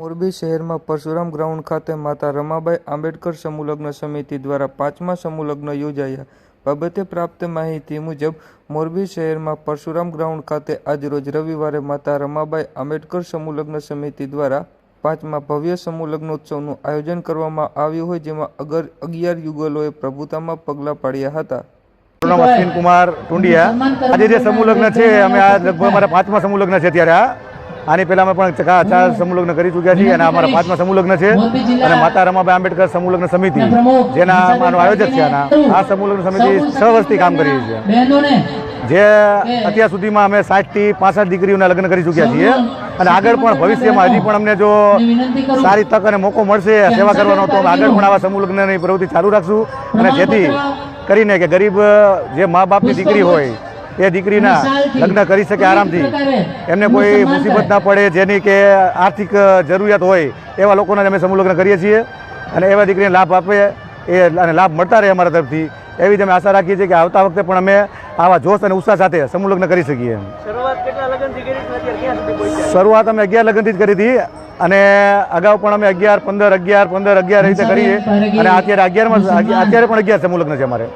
મોરબી શહેરમાં પરશુરામ ગ્રાઉન્ડ ખાતે માતા રમાબાઈ આંબેડકર સમૂહલગ્ન સમિતિ દ્વારા પાંચમા સમૂહલગ્ન યોજાયા. બાબતે પ્રાપ્ત માહિતી મુજબ, મોરબી શહેરમાં પરશુરામ ગ્રાઉન્ડ ખાતે આજરોજ રવિવારે માતા રમાબાઈ આંબેડકર સમૂહલગ્ન સમિતિ દ્વારા પાંચમા ભવ્ય સમૂહલગ્નોત્સવનું આયોજન કરવામાં આવ્યું હોય જેમાં અગર અગિયાર યુગલોએ પ્રભુતામાં પગલાં પાડ્યા હતા. અશ્વિન કુમાર ટુંડિયા. આજે જે સમૂહ લગ્ન છે, અમે આ લગભગ અમારા પાંચમા સમૂહ લગ્ન છે ત્યારે આ આની પહેલા અમે પણ ચાર સમૂહ કરી ચૂક્યા છીએ અને અમારા પાંચમા સમૂહલગ્ન છે. અને માતા રમાભાઈ આંબેડકર સમૂહલગ્ન સમિતિ જેના આનો આયોજક છે આના. આ સમૂહલગ્ન સમિતિ છ વર્ષથી કામ કરી રહી છે. જે અત્યાર સુધીમાં અમે સાઠથી પાસઠ દીકરીઓના લગ્ન કરી ચૂક્યા છીએ. અને આગળ પણ ભવિષ્યમાં હજી પણ અમને જો સારી તક અને મોકો મળશે સેવા કરવાનો તો અમે આગળ પણ આવા સમૂહ લગ્નની પ્રવૃત્તિ ચાલુ રાખશું. અને જેથી કરીને કે ગરીબ જે મા બાપની દીકરી હોય એ દીકરીના લગ્ન કરી શકે આરામથી. એમને કોઈ મુસીબત ના પડે જેની કે આર્થિક જરૂરિયાત હોય એવા લોકોને અમે સમૂહ લગ્ન કરીએ છીએ. અને એવા દીકરીને લાભ આપે એ અને લાભ મળતા રહે અમારા તરફથી. એવી જ અમે આશા રાખીએ છીએ કે આવતા વખતે પણ અમે આવા જોશ અને ઉત્સાહ સાથે સમૂહ લગ્ન કરી શકીએ. શરૂઆત અમે અગિયાર લગ્નથી જ કરી હતી. અને અગાઉ પણ અમે અગિયાર પંદર અગિયાર પંદર અગિયાર રીતે કરીએ. અને અત્યારે અગિયારમાં અત્યારે પણ અગિયાર સમૂહ લગ્ન છે અમારે.